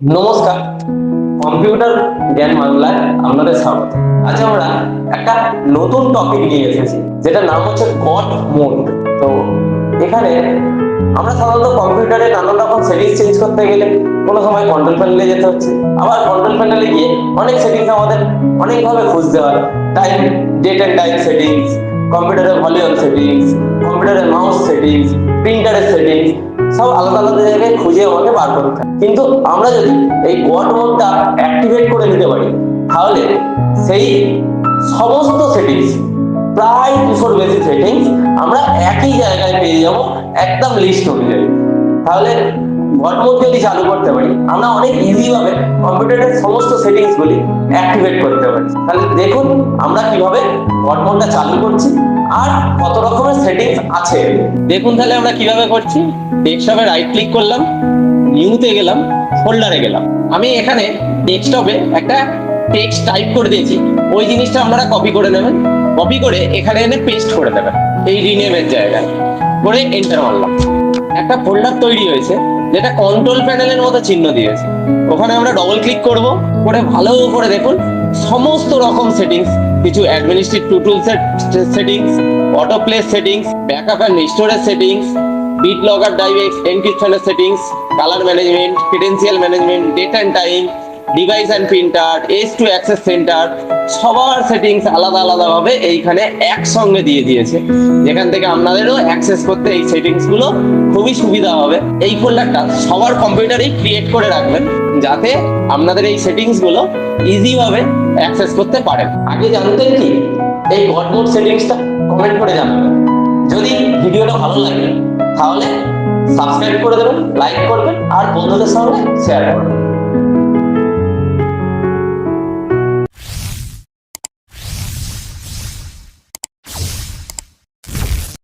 নমস্কার, কম্পিউটার জ্ঞান বাংলায় আপনাদের স্বাগত। আজ আমরা একটা নতুন টপিক নিয়ে এসেছি যেটা নাম হচ্ছে গট মোড তো এখানে আমরা সাধারণত কম্পিউটারে নানান রকম সেটিংস চেঞ্জ করতে গেলে কোনো সময় কন্ট্রোল প্যানেলে যেতে হচ্ছে, আবার কন্ট্রোল প্যানেলে গিয়ে অনেক সেটিংস আমাদের অনেকভাবে খুঁজতে হয়। Time date and time settings কম্পিউটারের ভলিউম সেটিংস কম্পিউটারের মাউস সেটিংস প্রিন্টারের সেটিংস সব আলাদা আলাদা জায়গায় খুঁজে আমাকে বার করতে। কিন্তু আমরা যদি এই গড মোডটা অ্যাক্টিভেট করে নিতে পারি, তাহলে সেই সমস্ত সেটিংস প্রায় দুশোর বেশি সেটিংস আমরা একই জায়গায় পেয়ে যাব, একদম লিস্ট অনুযায়ী। তাহলে মোড যদি চালু করতে পারি, আমরা অনেক ইজি ভাবে কম্পিউটারের সমস্ত সেটিংস গুলি অ্যাক্টিভেট করতে পারি। তাহলে দেখুন আমরা কীভাবে মোডটা চালু করছি। আর কত রকমের সেটিংস আছে? দেখুন তাহলে আমরা কীভাবে করছি? ডেস্কটপে রাইট ক্লিক করলাম নিউতে গেলাম ফোল্ডারে গেলাম। আমি এখানে ডেস্কটপে একটা টেক্সট টাইপ করে দিয়েছি। ওই জিনিসটা আপনারা কপি করে নেবেন। কপি করে এখানে এনে পেস্ট করে দেবেন। এই রিনেমের জায়গায়। করে এন্টার মারলাম। একটা ফোল্ডার তৈরি হয়েছে, যেটা কন্ট্রোল প্যানেলের মতো চিহ্ন দিয়েছে। ওখানে আমরা ডবল ক্লিক করব, করে ভালো করে দেখুন, সমস্ত রকম সেটিংস কিছু administrative tools settings autoplay settings backup and storage settings BitLocker ডাইভেক্স এনক্রিপশনের settings colour management credential management date and time device and printers to access centre সবার সেটিংস আলাদা আলাদা ভাবে এইখানে একসঙ্গে দিয়ে দিয়েছে। যেখান থেকে আপনাদেরও অ্যাক্সেস করতে এই সেটিংসগুলো খুবই সুবিধা হবে। এই ফোল্ডারটা সবার কম্পিউটারেই ক্রিয়েট করে রাখবেন, যাতে আপনাদের এই সেটিংসগুলো ইজি ভাবে অ্যাক্সেস করতে পারেন। আগে জানতেন কি, এই গড সেটিংসটা কমেন্ট করে জানাবেন। যদি ভিডিওটা ভালো লাগে, তাহলে সাবস্ক্রাইব করে দেবেন লাইক করবেন, আর বন্ধুদের সঙ্গে শেয়ার করবেন।